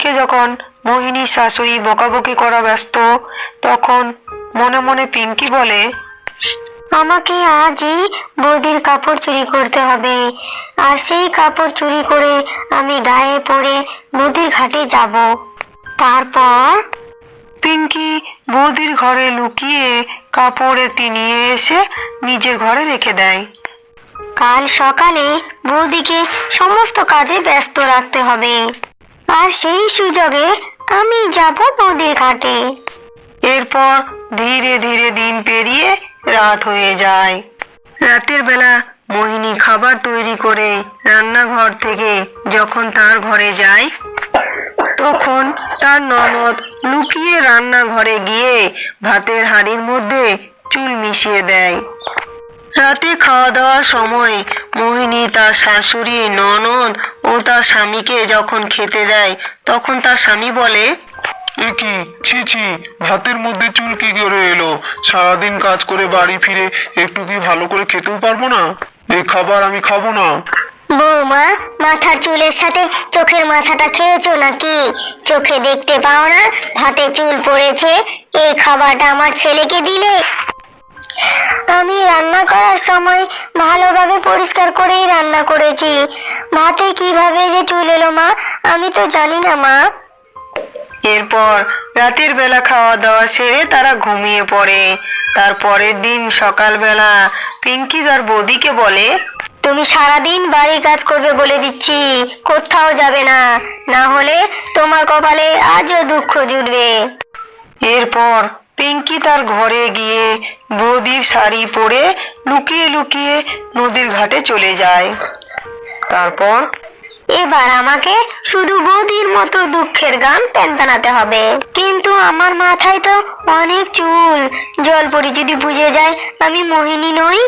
অন্যদিকে যখন মোহিনীর শাশুড়ি বকাবকি করা ব্যস্ত তখন মনে মনে পিঙ্কি বলে আমাকে আজই বৌদির কাপড় চুরি করতে হবে। আর সেই কাপড় চুরি করে আমি গায়ে পরে নদীর ঘাটে যাব। তারপর? পিঙ্কি বৌদির ঘরে লুকিয়ে কাপড় একটি নিয়ে এসে নিজের ঘরে রেখে দেয়। কাল সকালে বৌদিকে সমস্ত কাজে ব্যস্ত রাখতে হবে। আর সেই সুযোগে আমি যাব নদীর ঘাটে। এরপর ধীরে ধীরে দিন পেরিয়ে রাত হয়ে যায়। রাতের বেলা মোহিনী খাবার তৈরি করে রান্নাঘর থেকে যখন তার ঘরে যায়, তখন তার ননদ লুকিয়ে রান্নাঘরে গিয়ে ভাতের হাঁড়ির মধ্যে চুল মিশিয়ে দেয়। রাতে খাওয়া দাওয়ার সময় মোহিনী তার শাশুড়ি ননদ ও তার স্বামীকে যখন খেতে দেয় তখন তার স্বামী বলে কি? ছি ছি ভাতের মধ্যে চুল কি করে এলো? সারাদিন কাজ করে বাড়ি ফিরে একটু কি ভালো করে খেতেও পারব না? এই খাবার আমি খাব না। বৌমা মাথার চুলের সাথে চোখের মাথাটা খেয়েছো নাকি? চোখে দেখতে পাও না হাতে চুল পড়েছে এই খাবারটা আমার ছেলেকে দিলে। আমি রান্না করার সময় ভালোভাবে পরিষ্কার করেই রান্না করেছি। ভাতে কীভাবে যে চুল এলো মা আমি তো জানি না মা। এরপর রাতের বেলা খাওয়া দাওয়া সেরে তারা ঘুমিয়ে পড়ে। তারপরের দিন সকালবেলা পিঙ্কি তার বৌদিকে বলে তুমি সারাদিন বাড়ি কাজ করবে বলে দিচ্ছি কোথাও যাবে না। না হলে তোমার কপালে আজও দুঃখ জুটবে। এরপর পিঙ্কি তার ঘরে গিয়ে বৌদির শাড়ি পরে লুকিয়ে লুকিয়ে নদীর ঘাটে চলে যায়। তারপর এবার আমাকে শুধু বৌদির মতো দুঃখের গান টানাতে হবে। কিন্তু আমার মাথায় তো অনেক চুল। জলপরি যদি বুঝে যায় আমি মোহিনী নই।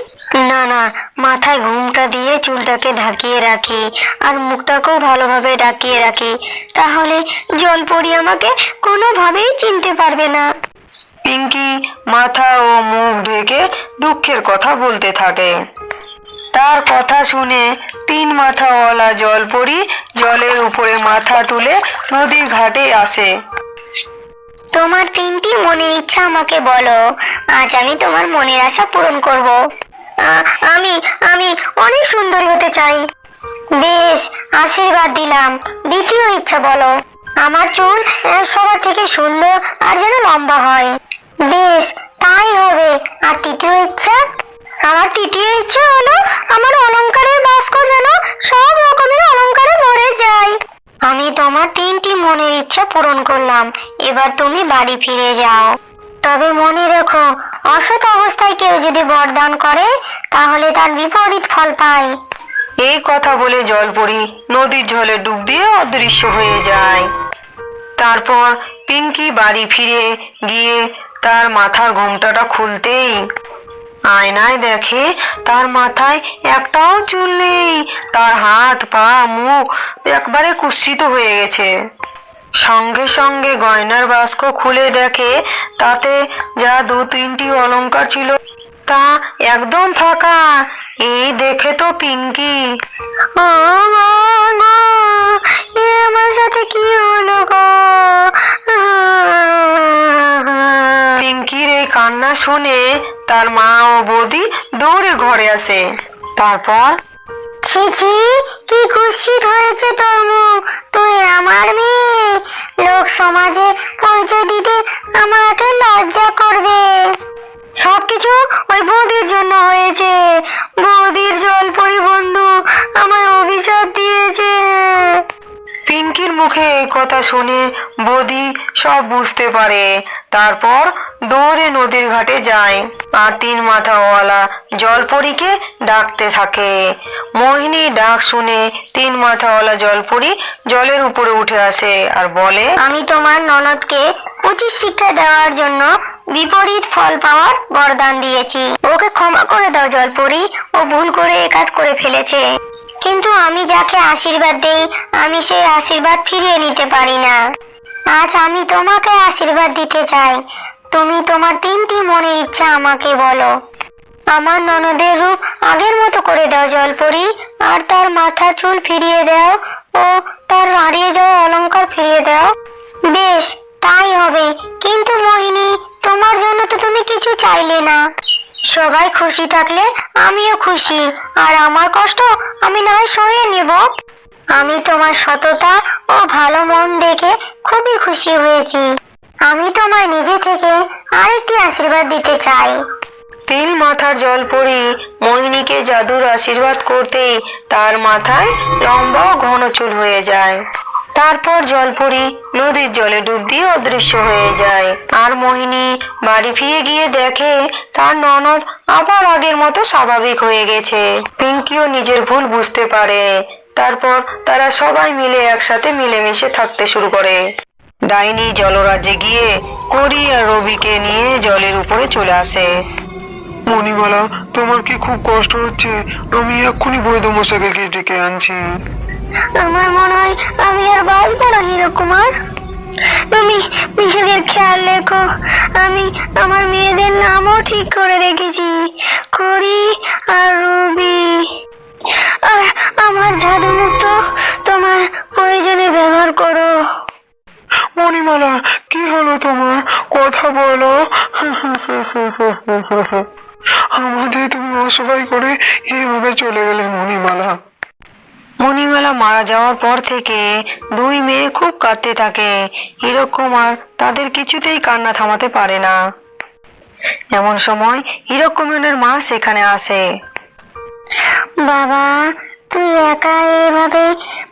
না না, মাথায় ঘুমটা দিয়ে চুলটাকে ঢাকিয়ে রাখি আর মুখটাকেও ভালোভাবে ঢাকিয়ে রাখি। তাহলে জলপরি আমাকে কোনোভাবেই চিনতে পারবে না। পিঙ্কি মাথা ও মুখ ঢেকে দুঃখের কথা বলতে থাকে। তার কথা শুনে তিন মাথাওয়ালা জলপরি জলের উপরে মাথা তুলে নদীর ঘাটে আসে। তোমার তিনটি মনের ইচ্ছা আমাকে বলো। আজ আমি তোমার মনের আশা পূরণ করব। আমি আমি অনেক সুন্দরী হতে চাই। বেশ, আশীর্বাদ দিলাম। দ্বিতীয় ইচ্ছা বলো। আমার চুল সবার থেকে সুন্দর আর যেন লম্বা হয়। বেশ, তাই হবে। আর তৃতীয় ইচ্ছা আমার তৃতীয় ইচ্ছা হলো আমার অলংকারের বাস্ক যেন সব রকমের অলংকারে ভরে যায়। আমি তোমার তিনটি মনের ইচ্ছা পূরণ করলাম। এবার তুমি বাড়ি ফিরে যাও। তবে মনে রেখো, অসৎ অবস্থায় কেউ যদি বরদান করে, তাহলে তার বিপরীত ফল পায়। এই কথা বলে জলপরি নদীর জলে ডুব দিয়ে অদৃশ্য হয়ে যায়। তারপর পিঙ্কি বাড়ি ফিরে গিয়ে তার মাথার ঘোমটাটা খুলতেই। আয়নায় দেখে তার মাথায় একটাও চুল নেই। তার হাত, পা, মুখ একবারে কুৎসিত হয়ে গেছে। সঙ্গে সঙ্গে গয়নার বাস্ক খুলে দেখে তাতে যা দু তিনটি অলঙ্কার ছিল তা একদম ফাঁকা। এই দেখে তো পিঙ্কি। মা এ আমার সাথে কি হলো গো পিঙ্কির এই কান্না শুনে তার মা ও বৌদি দৌড়ে ঘরে আসে। তারপর কি কুৎসিত হয়েছে তোর মুখ? তুই আমার মেয়ে। লোক সমাজে পরিচয় দিতে আমাকে লজ্জা করবে। সবকিছু ওই বৌদির জন্য হয়েছে। বৌদির মুখে এই কথা শুনে বৌদি সব বুঝতে পারে। তারপর দৌড়ে নদীর ঘাটে যায়। আর তিন মাথাওয়ালা জলপরীকে ডাকতে থাকে। মোহিনী ডাক শুনে তিন মাথাওয়ালা জলপরি জলের উপরে উঠে আসে আর বলে, আমি তোমার ননদকে উচিত শিক্ষা দেওয়ার জন্য বিপরীত ফল পাওয়ার বরদান দিয়েছি। ওকে ক্ষমা করে দাও জলপুরি। ও ভুল করে এ কাজ করে ফেলেছে। কিন্তু আমি যাকে আশীর্বাদ দেই, আমি সেই আশীর্বাদ ফিরিয়ে নিতে পারি না। আজ আমি তোমাকে আশীর্বাদ দিতে চাই। তুমি তোমার তিনটি মনের ইচ্ছা আমাকে বলো। আমার ননদের রূপ আগের মতো করে দাও জলপরি, আর তার মাথা চুল ফিরিয়ে দাও, ও তার হারিয়ে যাওয়া অলংকার ফিরিয়ে দাও। বেশ, তাই হবে। কিন্তু মোহিনী, তোমার জন্য তো তুমি কিছু চাইলে না। সবাই খুশি থাকলে আমিও খুশি। আর আমার কষ্ট আমি না হয় সয়ে নেব। আমি তোমার সততা ও ভালো মন দেখে খুবই খুশি হয়েছি। আমি তোমার নিজে থেকে আরেকটি আশীর্বাদ দিতে চাই। তিল মাথার জল পড়ি মোহিনীকে জাদুর আশীর্বাদ করতে তার মাথায় লম্বা ঘন চুল হয়ে যায়। তারপর জলপরি নদীর জলে ডুব দিয়ে অদৃশ্য হয়ে যায়। আর মোহিনী বাড়ি ফিরে গিয়ে দেখে তার ননদ আবার আগের মতো স্বাভাবিক হয়ে গেছে। পিঙ্কিও নিজের ভুল বুঝতে পারে। তারপর তারা সবাই মিলে একসাথে মিলেমিশে থাকতে শুরু করে। ডাইনি জলরাজ্যে গিয়ে করি আর রবিকে নিয়ে জলের উপরে চলে আসে। মণিমালা, তোমার কি খুব কষ্ট হচ্ছে? আমি এক্ষুনি বৈধ মশাকে ডেকে আনছি। আমার মনে হয় আমি আর বাঁচবো না হিরো কুমার। তুমি মেয়েদের খেয়াল রেখো। আমি আমার মেয়েদের নামও ঠিক করে রেখেছি। করি আর রুবি। আর আমার জাদু মুক্ত তোমার প্রয়োজনে ব্যবহার করো। মণিমালা, কি হলো তোমার? কথা বলো। আমাদের তুমি অসহায় করে এইভাবে চলে গেলে, মণিমালা। মণিমেলা মারা যাওয়ার পর থেকে দুই মেয়ে খুব কাঁদতে থাকে। হীরক কুমার তাদের কিছুতেই কান্না থামাতে পারে না। এমন সময় হীরক কুমারের মা সেখানে আসে। বাবা তুই একা এভাবে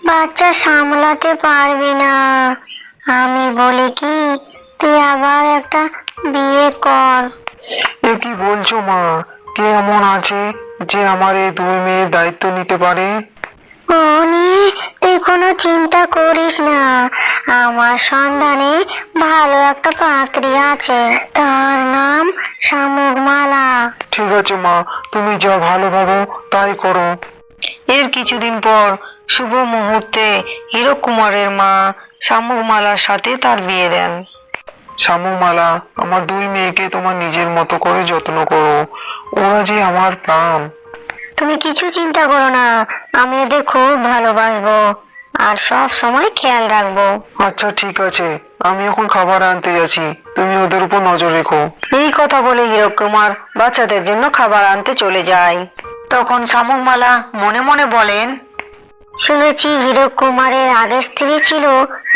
বাচ্চা সামলাতে পারবি না। আমি বলি কি তুই আবার একটা বিয়ে কর। এ কি বলছো মা? কে এমন আছে যে আমার এই দুই মেয়ের দায়িত্ব নিতে পারে? ও তুই কোনো চিন্তা করিস না। আমার সন্ধানে ভালো একটা পাত্রী আছে। তার নাম শামুকমালা ঠিক আছে মা, তুমি যা ভালো ভাবো তাই করো। এর কিছুদিন পর শুভ মুহূর্তে হীরক কুমারের মা শামুকমালার সাথে তার বিয়ে দেন। শামুমালা আমার দুই মেয়েকে তোমার নিজের মতো করে যত্ন করো। ওরা যে আমার প্রাণ। তুমি কিছু চিন্তা করো না। আমি ওদের খুব ভালোবাসবো। আর সব সময় খেয়াল রাখব। আচ্ছা ঠিক আছে। আমি এখন খাবার আনতে যাচ্ছি। তুমি ওদের উপর নজর রেখো। এই কথা বলে হীরক কুমার বাচ্চাদের জন্য খাবার আনতে চলে যায়। তখন শামুকমালা মনে মনে বলেন শুনেছি হীরক কুমারের আগের স্ত্রী ছিল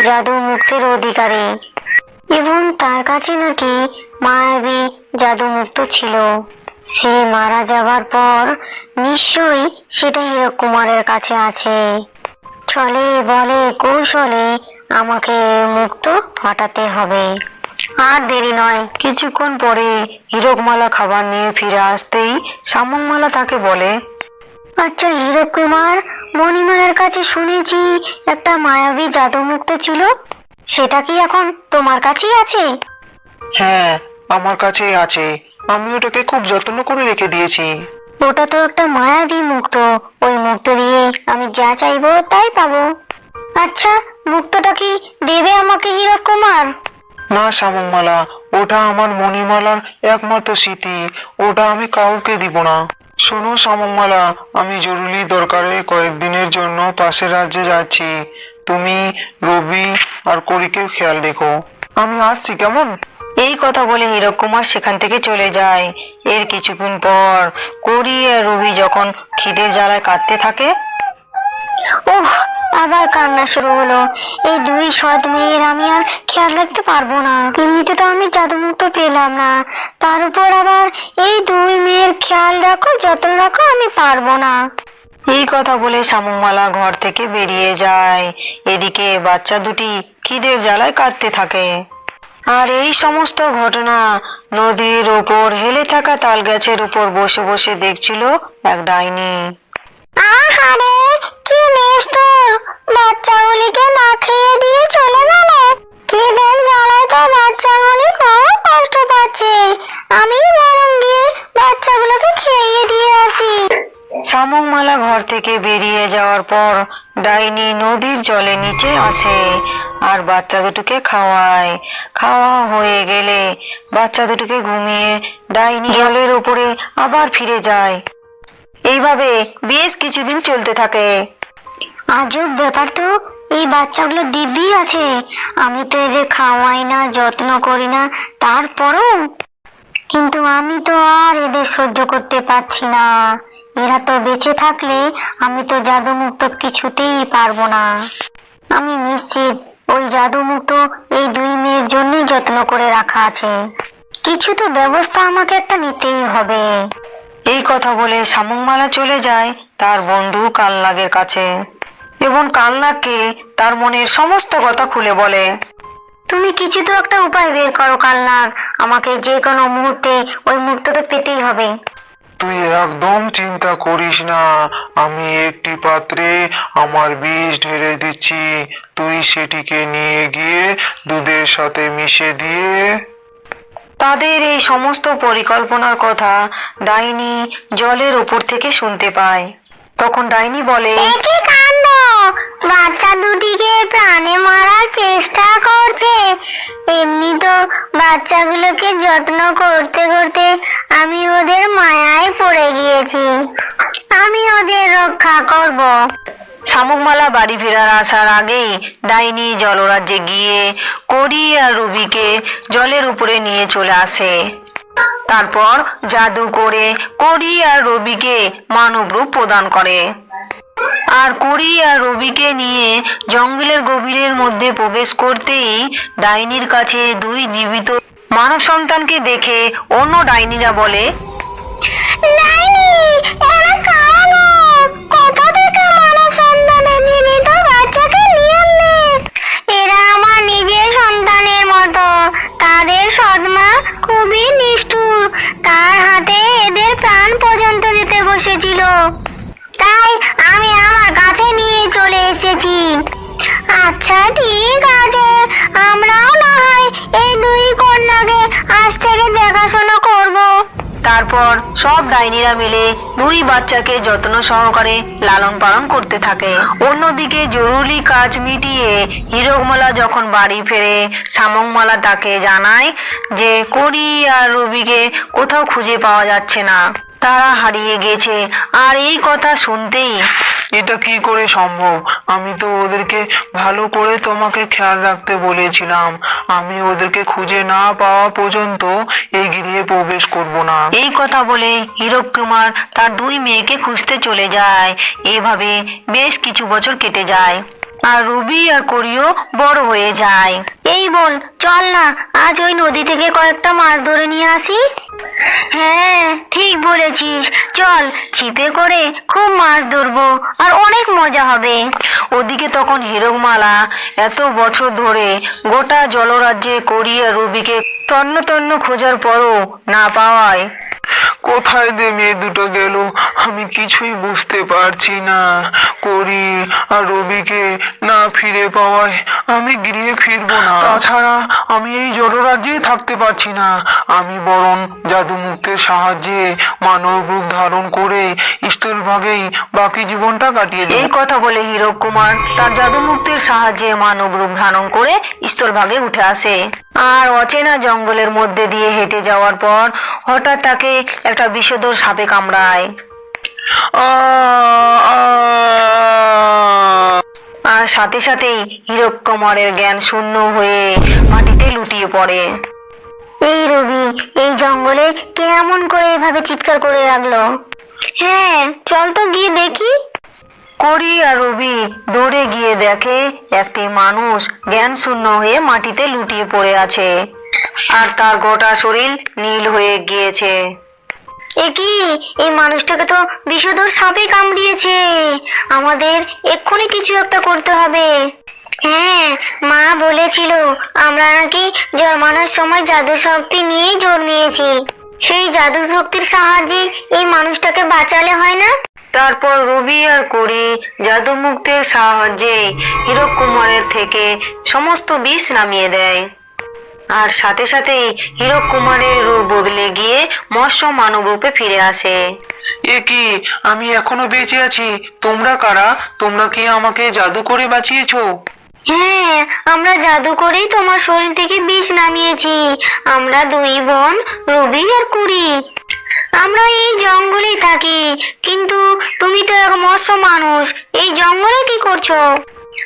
জাদু মুক্তের অধিকারী। এবং তার কাছে নাকি মায়াবী জাদু মুক্ত ছিল। সে মারা যাবার পর নিশ্চয়ই সেটা হীরক কুমারের কাছে আছে। চলে, বলে, কৌশলে আমাকে মুক্ত ফাটাতে হবে। আর দেরি নয়, কিছুক্ষণ পরে হীরকমালা খাবার নিয়ে ফিরে আসতেই শামুকমালা তাকে বলে আচ্ছা হীরক কুমার, মণিমালার কাছে শুনেছি একটা মায়াবী জাদুমুক্ত ছিল। সেটা কি এখন তোমার কাছেই আছে? হ্যাঁ আমার কাছেই আছে। আমি ওটাকে খুব যত্ন করে রেখে দিয়েছি। ওটা তো একটা মায়াবী মুক্ত। ওই মুক্ত দিয়ে আমি যা চাইব তাই পাবো। আচ্ছা মুক্তটা কি দেবে আমাকে হীরক কুমার? না শ্যামমালা ওটা আমার মণিমালার একমাত্র স্মৃতি। ওটা আমি কাউকে দিব না। শোনো শ্যামমালা আমি জরুরি দরকারে কয়েকদিনের জন্য পাশের রাজ্যে যাচ্ছি। তুমি রবি আর করিকেও খেয়াল রেখো। আমি আসছি কেমন? এই কথা বলে হীরক কুমার সেখান থেকে চলে যায়। এর কিছুক্ষণ পর করি আর রবি যখন খিদের জ্বালায় কাঁদতে থাকে ওহ আবার কান্না শুরু হলো। এই দুই সৎ মেয়ের আমি আর খেয়াল রাখতে পারব না। এমনিতে তো আমি জাদুমুক্ত পেলাম না। তার উপর আবার এই দুই মেয়ের খেয়াল রাখো, যত্ন রাখো, আমি পারব না। এই কথা বলে শামুকমালা ঘর থেকে বেরিয়ে যায়। এদিকে বাচ্চা দুটি খিদের জ্বালায় কাঁদতে থাকে। আর এই সমস্ত ঘটনা নদীর ওপর হেলে থাকা তাল গাছের উপর বসে বসে দেখছিল এক ডাইনি। আহারে, কি নিষ্ঠুর বাচ্চাগুলিকে না খেয়ে দিয়ে চলে গেল। খিদের জ্বালায় তো বাচ্চাগুলি খুব কষ্ট পাচ্ছে। আমি শামুকমালা ঘর থেকে বেরিয়ে যাওয়ার পর ডাইনি নদীর জলে নিচে আসে আর বাচ্চা দুটোকে খাওয়ায়। খাওয়া হয়ে গেলে বাচ্চা দুটোকে ঘুমিয়ে ডাইনি জলের উপরে আবার ফিরে যায়। এইভাবে বেশ কিছুদিন চলতে থাকে। আজব ব্যাপার তো, এই বাচ্চাগুলো দিব্যি আছে। আমি তো এদের খাওয়াই না, যত্ন করি না, তারপরও। কিন্তু আমি তো আর এদের সহ্য করতে পারছি না। এরা তো বেঁচে থাকলে আমি তো জাদুমুক্ত কিছুতেই পারব না। আমি নিশ্চিত ওই জাদুমুক্ত এই দুই মেয়ের জন্যই যত্ন করে রাখা আছে। কিছু তো ব্যবস্থা আমাকে একটা নিতেই হবে। এই কথা বলে শামুকমালা চলে যায় তার বন্ধু কালনাগের কাছে এবং কালনাগকে তার মনের সমস্ত কথা খুলে বলে, তুমি কিছু তো একটা উপায় বের করো কালনাগ, আমাকে যে কোনো মুহূর্তে ওই মুক্তটা পেতেই হবে। তুই একদম চিন্তা করিস না। আমি একটি পাত্রে আমার বীজ ঢেলে দিচ্ছি। তুই সেটিকে নিয়ে গিয়ে দুধের সাথে মিশে দিয়ে। তাদের এই সমস্ত পরিকল্পনার কথা ডাইনি জলের উপর থেকে শুনতে পায়। তখন ডাইনি বলে বাচ্চা দুটিকে প্রাণে মারার চেষ্টা করছে। এমনি তো বাচ্চাগুলোকে যত্ন করতে করতে আমি ওদের মায়ায় পড়ে গিয়েছি। আমি ওদের রক্ষা করব। শামুকমালা বাড়ি ফেরার আসার আগেই ডাইনি জলরাজ্যে গিয়ে করি আর রুবিকে জলের উপরে নিয়ে চলে আসে। তারপর জাদু করে করি আর রবিকে মানব রূপ প্রদান করে। আর করি আর রবিকে নিয়ে জঙ্গলের গভীরের মধ্যে প্রবেশ করতেই ডাইনির কাছে দুই জীবিত মানব সন্তানকে দেখে অন্য ডাইনিরা বলে খুবই নিষ্ঠুর। তার হাতে এদের প্রাণ পর্যন্ত দিতে বসেছিল। তাই আমি আমার কাছে নিয়ে চলে এসেছি। আচ্ছা ঠিক আছে। আমরাও না হয় এই দুই কন্যাকে আজ থেকে দেখাশোনা করব। তারপর সব ডাইনিরা মিলে দুই বাচ্চাকে যত্ন সহকারে লালন পালন করতে থাকে। অন্যদিকে জরুরি কাজ মিটিয়ে হিরকমালা যখন বাড়ি ফেরে শামংমালা তাকে জানায় যে, করি আর রবিকে কোথাও খুঁজে পাওয়া যাচ্ছে না। তারা হারিয়ে গেছে। আর এই কথা শুনতেই এটা কি করে সম্ভব? আমি তো ওদেরকে ভালো করে তোমাকে খেয়াল রাখতে বলেছিলাম। আমি ওদেরকে খুঁজে না পাওয়া পর্যন্ত এই গৃহে প্রবেশ করব না। এই কথা বলে হীরক কুমার তার দুই মেয়েকে খুঁজতে চলে যায়। এভাবে বেশ কিছু বছর কেটে যায়। আর রুবি আর করিও বড় হয়ে যায়। এই বোন চল না, আজ ওই নদী থেকে কয়েকটা মাছ ধরে নিয়ে আসি। হ্যাঁ ঠিক বলেছিস। চল, ছিপে করে খুব মাছ ধরবো, আর অনেক মজা হবে। ওদিকে তখন হীরকমালা এত বছর ধরে গোটা জলরাজ্যে করি আর রুবিকে তন্ন তন্ন খোঁজার পরও না পাওয়ায় কোথায় যে মেয়ে দুটো গেল, আমি কিছুই বুঝতে পারছি না। করি আর রবিকে না ফিরে পাওয়ায় আমি গৃহে ফিরবো না। তাছাড়া আমি এই জলরাজ্যেই থাকতে পারছি না। আমি বরং জাদুমুক্তের সাহায্যে মানব রূপ ধারণ করে স্থল ভাগেই বাকি জীবনটা কাটিয়ে এই কথা বলে হীরক কুমার তার জাদুমুক্তির সাহায্যে মানব রূপ ধারণ করে স্থল ভাগে উঠে আসে। আর অচেনা জঙ্গলের মধ্যে দিয়ে হেঁটে যাওয়ার পর হঠাৎ তাকে একটা বিষধর সাপে কামড়ায়। আর সাথে সাথেই হীরক কুমারের জ্ঞান শূন্য হয়ে মাটিতে লুটিয়ে পড়ে। এই রবি, এই জঙ্গলে কে এমন করে এভাবে চিৎকার করে রাখল? হ্যাঁ চল তো গিয়ে দেখি। করি আর রবি দৌড়ে গিয়ে দেখে একটি মানুষ জ্ঞান শূন্য হয়ে মাটিতে লুটিয়ে পড়ে আছে। আর তার গোটা শরীর নীল হয়ে গিয়েছে। এ এই মানুষটাকে তো বিষধর সাপে কামড়িয়েছে। আমাদের এক্ষুনি কিছু একটা করতে হবে। হ্যাঁ মা বলেছিল, আমরা নাকি জন্মানোর সময় জাদু শক্তি নিয়েই জন্মিয়েছি। সেই জাদু শক্তির সাহায্যে এই মানুষটাকে বাঁচালে হয় না? তারপর রবি আর করি জাদুমুক্তের সাহায্যে হীরক কুমারের থেকে সমস্ত বিষ নামিয়ে দেয়। আর সাথে সাথেই হীরক কুমারের রূপ বদলে গিয়ে মৎস্য মানব রূপে ফিরে আসে। এ কি আমি এখনও বেঁচে আছি? তোমরা কারা? তোমরা কি আমাকে জাদু করে বাঁচিয়েছো? হ্যাঁ আমরা জাদু করেই তোমার শরীর থেকে বিষ নামিয়েছি। আমরা দুই বোন রবি আর কুড়ি। আমরা এই জঙ্গলে থাকি, কিন্তু তুমি তো এক মৎস্য মানুষ। এই জঙ্গলে কি করছ?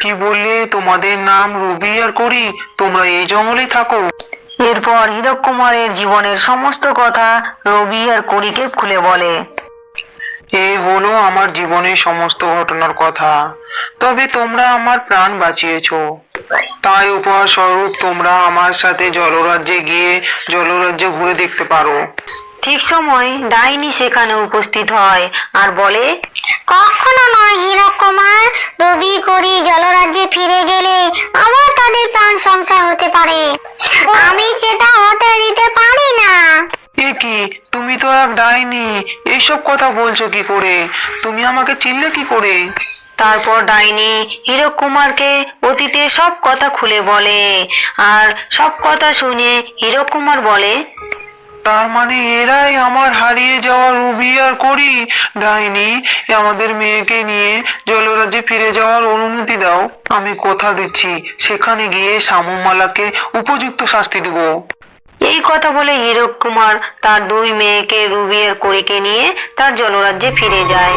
কি বললে? তোমাদের নাম রুবি আর করি। তোমরা এই জঙ্গলে থাকো। এরপর হীরক কুমারের জীবনের সমস্ত কথা রবি আর করিকে খুলে বলে। এই হলো আমার জীবনের সমস্ত ঘটনার কথা। তবে তোমরা আমার প্রাণ বাঁচিয়েছো। তাই উপহার স্বরূপ তোমরা আমার সাথে জলরাজ্যে গিয়ে জলরাজ্যে ঘুরে দেখতে পারো। ঠিক সময় ডাইনি সেখানে উপস্থিত হয় আর বলে কখনো নয় হীরক কুমার রবি করি জলরাজ্যে ফিরে গেলে আবার তাদের প্রাণ সংশয় হতে পারে। আমি সেটা হতে দিতে পারি না। এ কি? তুমি তো এক ডাইনি। এইসব কথা বলছো কি করে? তুমি আমাকে চিনলে কি করে? তারপর ডাইনি হীরক কুমারকে অতীতে সব কথা খুলে বলে আর সব কথা শুনে হীরক কুমার বলে তার মানে এরাই আমার হারিয়ে যাওয়া রুবি আর করি? ডাইনি আমাদের মেয়েকে নিয়ে জলরাজ্যে ফিরে যাওয়ার অনুমতি দাও। আমি কথা দিচ্ছি। সেখানে গিয়ে শ্যামমালাকে উপযুক্ত শাস্তি দেব। এই কথা বলে হীরক কুমার তার দুই মেয়েকে রুবি আর করিকে নিয়ে তার জনরাজ্যে ফিরে যায়।